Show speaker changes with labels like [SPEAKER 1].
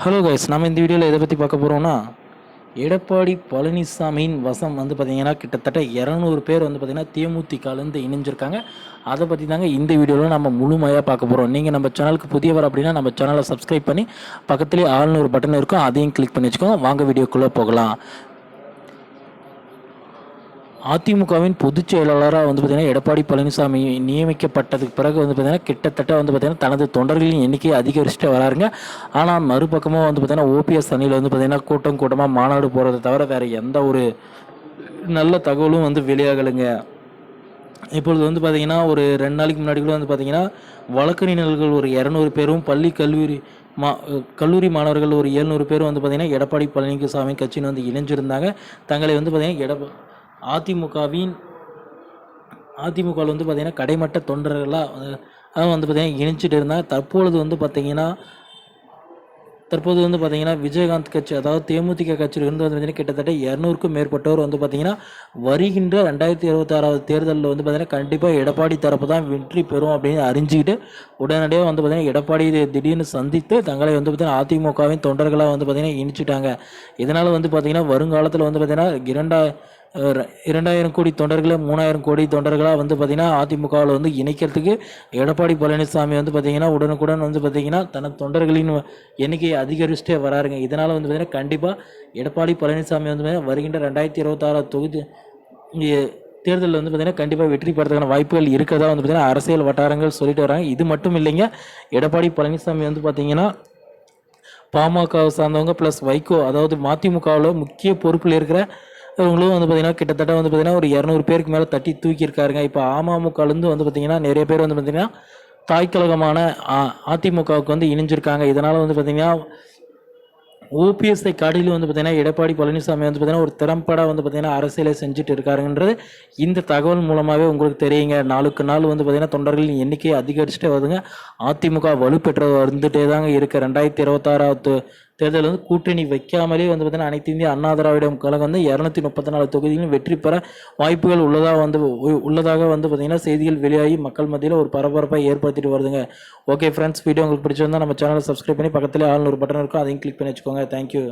[SPEAKER 1] Hello guys நம்ம இந்த வீடியோவில் எதை பற்றி பார்க்க போகிறோம்னா எடப்பாடி பழனிசாமியின் வசம் வந்து பார்த்திங்கன்னா கிட்டத்தட்ட இரநூறு பேர் வந்து பார்த்திங்கன்னா தேமுதிகாலேருந்து இணைஞ்சிருக்காங்க. அதை பற்றி தாங்க இந்த வீடியோவில் நம்ம முழுமையாக பார்க்க போகிறோம் நீங்கள் நம்ம சேனலுக்கு புதியவர் அப்படின்னா நம்ம சேனலை சப்ஸ்கிரைப் பண்ணி பக்கத்துலேயே ஆள்னு ஒரு பட்டன் இருக்கும். அதையும் கிளிக் பண்ணி வச்சுக்கோங்க. வாங்க வீடியோக்குள்ளே போகலாம். அதிமுகவின் பொதுச் செயலாளராக வந்து பார்த்திங்கன்னா எடப்பாடி பழனிசாமி நியமிக்கப்பட்டதுக்கு பிறகு வந்து பார்த்திங்கன்னா கிட்டத்தட்ட வந்து பார்த்திங்கன்னா தனது தொண்டர்களின் எண்ணிக்கையை அதிகரிச்சுட்டு வராருங்க. ஆனால் மறுபக்கமாக வந்து பார்த்திங்கன்னா ஓபிஎஸ் அணியில் வந்து பார்த்திங்கன்னா கூட்டம் கூட்டமாக மாநாடு போகிறத தவிர வேறு எந்த ஒரு நல்ல தகவலும் வந்து வெளியாகலைங்க. இப்பொழுது வந்து பார்த்திங்கன்னா ஒரு ரெண்டு நாளைக்கு முன்னாடி கூட வந்து பார்த்திங்கன்னா வழக்கறிஞர்கள் ஒரு இரநூறு பேரும் பள்ளி கல்லூரி மா கல்லூரி மாணவர்கள் ஒரு எழுநூறு பேரும் வந்து பார்த்திங்கன்னா எடப்பாடி பழனிசாமி கட்சின்னு வந்து இணைஞ்சிருந்தாங்க. தங்களை வந்து பார்த்திங்கன்னா எடப்பா அதிமுகவின் அதிமுகவில் வந்து பார்த்திங்கன்னா கடைமட்ட தொண்டர்களாக வந்து பார்த்திங்கன்னா இணைச்சிட்டு இருந்தாங்க தற்பொழுது வந்து பார்த்திங்கன்னா தற்போது வந்து பார்த்திங்கன்னா விஜயகாந்த் கட்சி அதாவது தேமுதிக கட்சியிலிருந்து வந்து பார்த்திங்கன்னா கிட்டத்தட்ட இரநூறுக்கும் மேற்பட்டவர் வந்து பார்த்திங்கன்னா வருகின்ற ரெண்டாயிரத்தி இருபத்தாறாவது தேர்தலில் வந்து பார்த்திங்கன்னா கண்டிப்பாக எடப்பாடி தரப்பு தான் வெற்றி பெறும் அப்படின்னு அறிஞ்சிக்கிட்டு உடனடியாக வந்து பார்த்திங்கன்னா எடப்பாடி திடீர்னு சந்தித்து தங்களை வந்து பார்த்திங்கன்னா அதிமுகவின் தொண்டர்களாக வந்து பார்த்திங்கன்னா இணைச்சிட்டாங்க இதனால் வந்து பார்த்திங்கன்னா வருங்காலத்தில் வந்து பார்த்திங்கன்னா இரண்டா இரண்டாயிரம் கோடி தொண்டர்களை மூணாயிரம் கோடி தொண்டர்களாக வந்து பார்த்திங்கன்னா அதிமுகவில் வந்து இணைக்கிறதுக்கு எடப்பாடி பழனிசாமி வந்து பார்த்திங்கன்னா உடனுக்குடன் வந்து பார்த்திங்கன்னா தனது தொண்டர்களின் எண்ணிக்கையை அதிகரிச்சுட்டே வராருங்க. இதனால் வந்து பார்த்திங்கன்னா கண்டிப்பாக எடப்பாடி பழனிசாமி வந்து பார்த்திங்கன்னா வருகின்ற ரெண்டாயிரத்தி இருபத்தாறு தொகுதி தேர்தலில் வந்து பார்த்திங்கன்னா கண்டிப்பாக வெற்றி பெறதுக்கான வாய்ப்புகள் இருக்கிறதா வந்து பார்த்திங்கன்னா அரசியல் வட்டாரங்கள் சொல்லிட்டு வராங்க. இது மட்டும் இல்லைங்க எடப்பாடி பழனிசாமி வந்து பார்த்திங்கன்னா பாமகவை சார்ந்தவங்க ப்ளஸ் வைகோ அதாவது மதிமுகவில் முக்கிய பொறுப்பில் இருக்கிற இவங்களும் வந்து பார்த்திங்கன்னா கிட்டத்தட்ட வந்து பார்த்திங்கன்னா ஒரு இரநூறு பேருக்கு மேலே தட்டி தூக்கியிருக்காருங்க. இப்போ அமமுகலேருந்து வந்து பார்த்திங்கன்னா நிறைய பேர் வந்து பார்த்திங்கன்னா தாய்க்கழகமான அதிமுகவுக்கு வந்து இணைஞ்சிருக்காங்க. இதனால் வந்து பார்த்திங்கன்னா ஓபிஎஸ்ஐ காட்டிலும் வந்து பார்த்திங்கன்னா எடப்பாடி பழனிசாமி வந்து பார்த்திங்கன்னா ஒரு திறம்பட வந்து பார்த்திங்கன்னா அரசியலை செஞ்சுட்டு இருக்காருன்றது இந்த தகவல் மூலமாகவே உங்களுக்கு தெரியுங்க. நாளுக்கு நாள் வந்து பார்த்திங்கன்னா தொண்டர்களின் எண்ணிக்கை அதிகரிச்சுட்டே வருதுங்க. அதிமுக வலுப்பெற்று வந்துட்டே தாங்க இருக்குது ரெண்டாயிரத்தி இருபத்தாறாவது தேர்தல் வந்து கூட்டணி வைக்காமலே வந்து பார்த்தீங்கன்னா அனைத்து இந்திய அண்ணா திராவிடம் கழகம் வந்து இரநூத்தி முப்பத்தி நாலு தொகுதிகளும் வெற்றி பெற வாய்ப்புகள் உள்ளதாக வந்து உ- உள்ளதாக வந்து பார்த்தீங்கன்னா செய்திகள் வெளியாகி மக்கள் மத்தியில் ஒரு பரபரப்பாக ஏற்படுத்திட்டு வருதுங்க. ஓகே ஃப்ரெண்ட்ஸ் வீடியோ உங்களுக்கு பிடிச்சிருந்தா நம்ம சேனலை சப்ஸ்கிரைப் பண்ணி பக்கத்துலேயே ஆள் ஒரு பட்டன் இருக்கும். அதையும் கிளிக் பண்ணி வச்சுக்கோங்க. தேங்க்யூ